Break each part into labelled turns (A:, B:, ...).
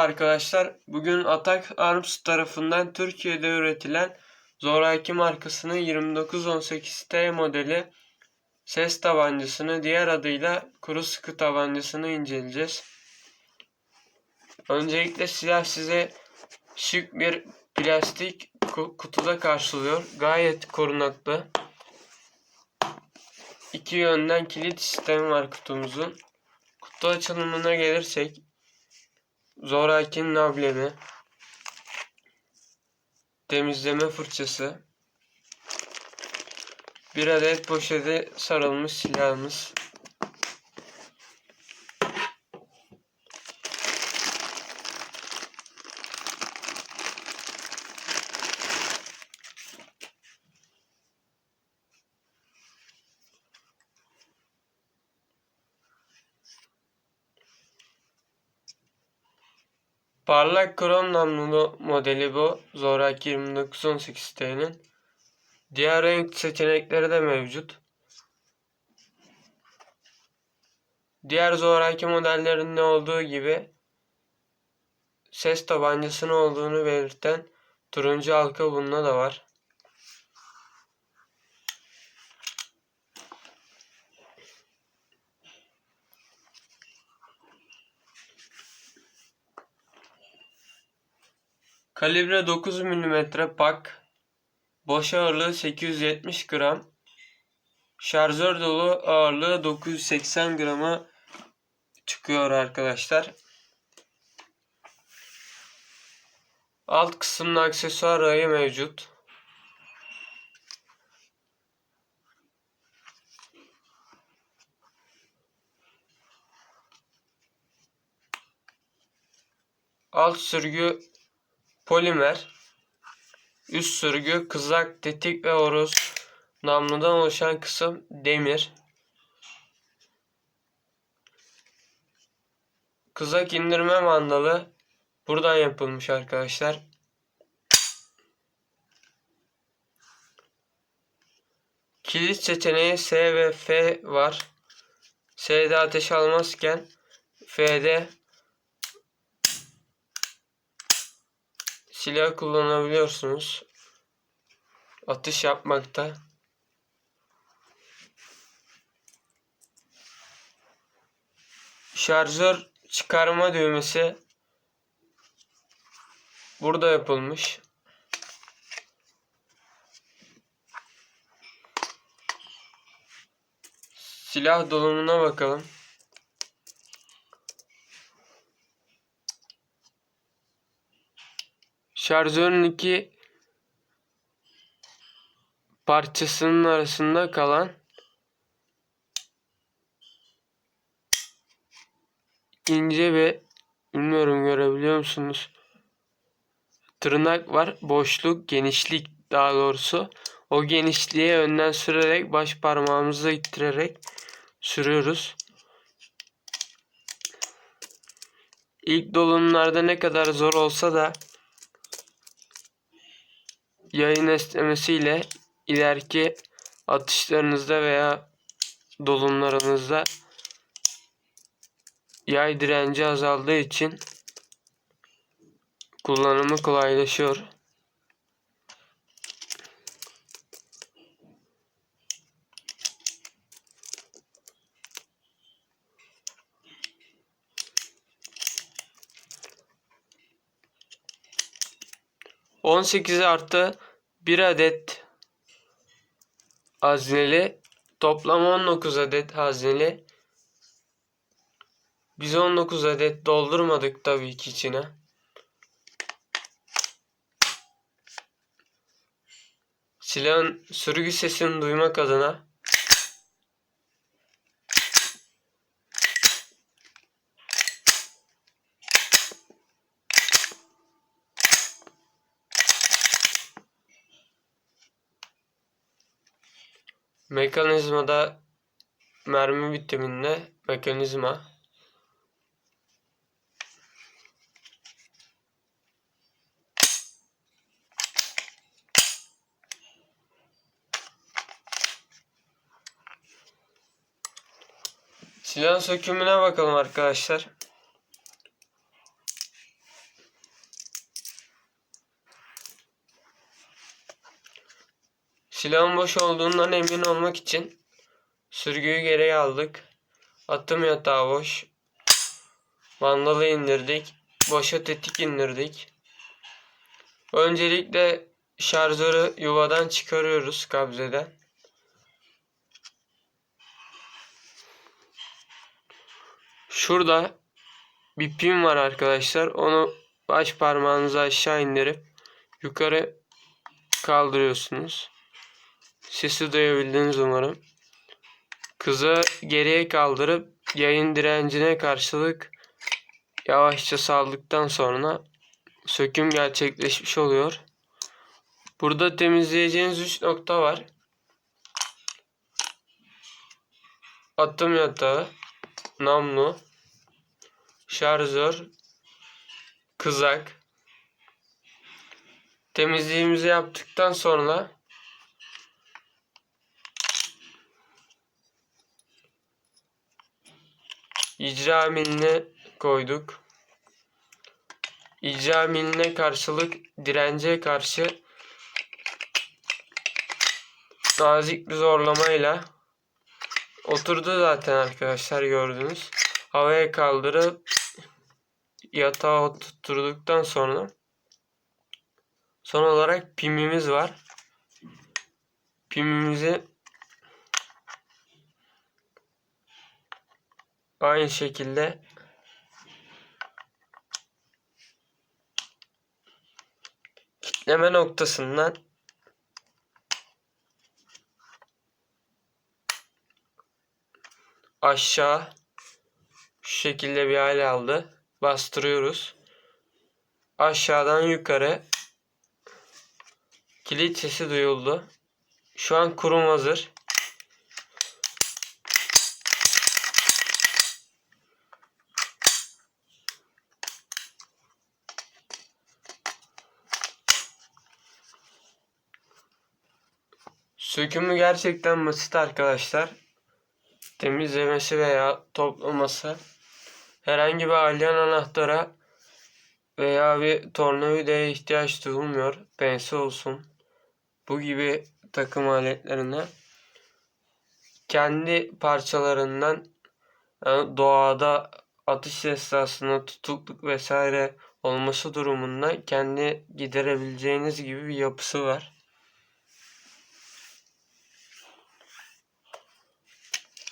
A: arkadaşlar. Bugün Atak Arms tarafından Türkiye'de üretilen Zoraki markasının 2918T modeli ses tabancasını diğer adıyla kuru sıkı tabancasını inceleyeceğiz. Öncelikle silah size şık bir plastik ku- kutuda karşılıyor. Gayet korunaklı. İki yönden kilit sistemi var kutumuzun. Kutu açılımına gelirsek Zoraki'nin ablemi, temizleme fırçası, bir adet poşete sarılmış silahımız, Parlak krom namlulu modeli bu. Zoraki 2918T'nin. Diğer renk seçenekleri de mevcut. Diğer Zoraki modellerinde olduğu gibi ses tabancasının olduğunu belirten turuncu halka bunda da var. Kalibre 9 mm pak. Boş ağırlığı 870 gram. Şarjör dolu ağırlığı 980 grama çıkıyor arkadaşlar. Alt kısımda aksesuar rayı mevcut. Alt sürgü polimer. Üst sürgü kızak, tetik ve horoz namludan oluşan kısım demir. Kızak indirme mandalı buradan yapılmış arkadaşlar. Kilit seçeneği S ve F var. S'de ateş almazken F'de silah kullanabiliyorsunuz. Atış yapmakta. Şarjör çıkarma düğmesi burada yapılmış. Silah dolumuna bakalım. Şarjörün iki parçasının arasında kalan ince ve bilmiyorum görebiliyor musunuz? Tırnak var. Boşluk, genişlik daha doğrusu. O genişliğe önden sürerek baş parmağımızla ittirerek sürüyoruz. İlk dolumlarda ne kadar zor olsa da yayın esnemesiyle ileriki atışlarınızda veya dolumlarınızda yay direnci azaldığı için kullanımı kolaylaşıyor. On sekiz artı bir adet hazneli toplam 19 adet hazneli biz 19 adet doldurmadık tabii ki içine. Silahın sürgü sesini duymak adına mekanizmada mermi bitiminde mekanizma Silahın sökümüne bakalım arkadaşlar. Silahın boş olduğundan emin olmak için sürgüyü geriye aldık. Atım yatağı boş. Vandalı indirdik. Boşa tetik indirdik. Öncelikle şarjörü yuvadan çıkarıyoruz kabzeden. Şurada bir pin var arkadaşlar. Onu baş parmağınızı aşağı indirip yukarı kaldırıyorsunuz. Sesi duyabildiniz umarım. Kızı geriye kaldırıp yayın direncine karşılık yavaşça saldıktan sonra söküm gerçekleşmiş oluyor. Burada temizleyeceğiniz 3 nokta var. Atım yatağı, namlu, şarjör, kızak. Temizliğimizi yaptıktan sonra icra miline koyduk. İcra miline karşılık dirence karşı nazik bir zorlamayla oturdu zaten arkadaşlar gördünüz. Havaya kaldırıp yatağa oturttuktan sonra son olarak pimimiz var. Pimimizi aynı şekilde kitleme noktasından aşağı şu şekilde bir hale aldı. Bastırıyoruz. Aşağıdan yukarı kilit sesi duyuldu. Şu an kurum hazır. Sökümü gerçekten basit arkadaşlar. Temizlemesi veya toplaması herhangi bir alyan anahtara veya bir tornavidaya ihtiyaç duyulmuyor. Pense olsun. Bu gibi takım aletlerine kendi parçalarından yani doğada atış esnasında tutukluk vesaire olması durumunda kendi giderebileceğiniz gibi bir yapısı var.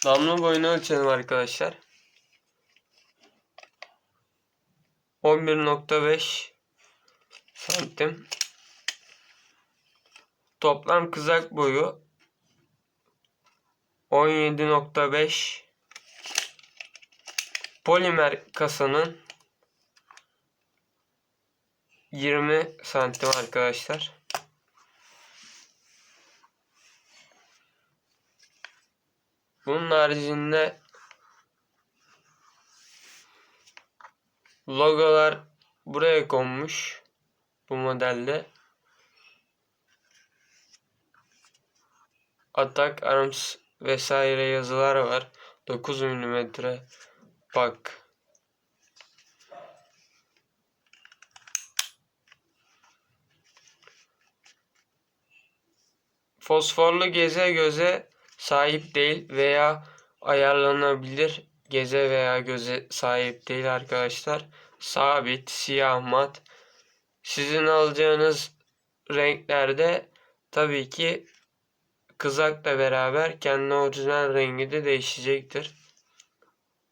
A: Damla boyunu ölçelim arkadaşlar. 11.5 santim. Toplam kızak boyu 17.5 Polimer kasanın 20 santim arkadaşlar. Bunun haricinde logolar buraya konmuş bu modelde. Atak Arms vesaire yazılar var. 9 mm bak. Fosforlu geze göze sahip değil veya ayarlanabilir geze veya göze sahip değil arkadaşlar. Sabit, siyah mat. Sizin alacağınız renklerde tabii ki kızakla beraber kendi orijinal rengi de değişecektir.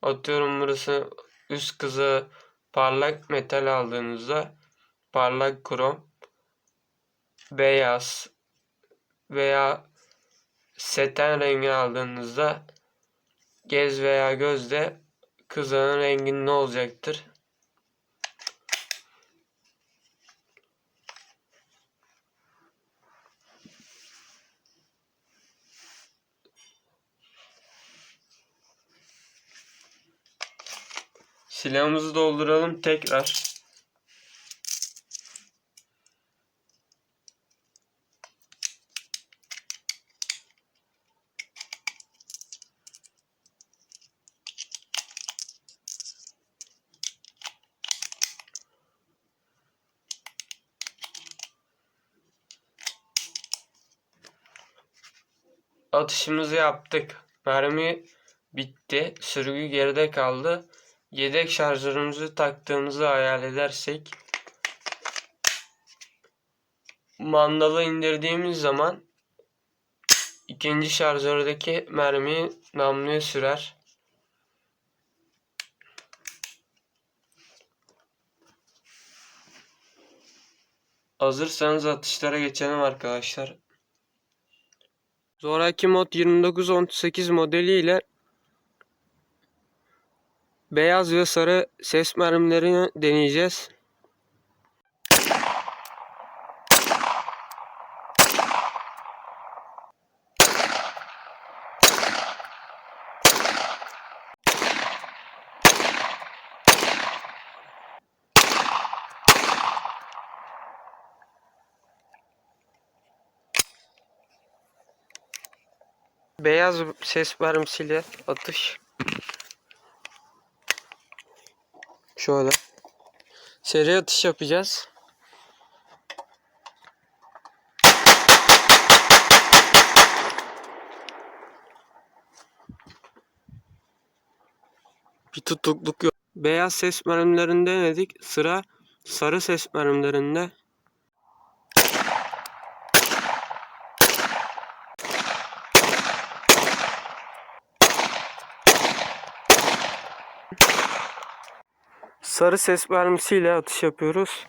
A: Atıyorum burası üst kızı parlak metal aldığınızda parlak krom beyaz veya seten rengi aldığınızda gez veya gözde kızağın renginde olacaktır. Silahımızı dolduralım tekrar. Atışımızı yaptık. Mermi bitti. Sürgü geride kaldı. Yedek şarjörümüzü taktığımızı hayal edersek mandalı indirdiğimiz zaman ikinci şarjördeki mermiyi namluya sürer. Hazırsanız atışlara geçelim arkadaşlar. Zoraki mod 2918 modeliyle beyaz ve sarı ses mermilerini deneyeceğiz. Beyaz ses mermisiyle atış. Şöyle. Seri atış yapacağız. Bir tutukluk yok. Beyaz ses mermilerinde denedik. Sıra sarı ses mermilerinde. Sarı ses mermisiyle atış yapıyoruz.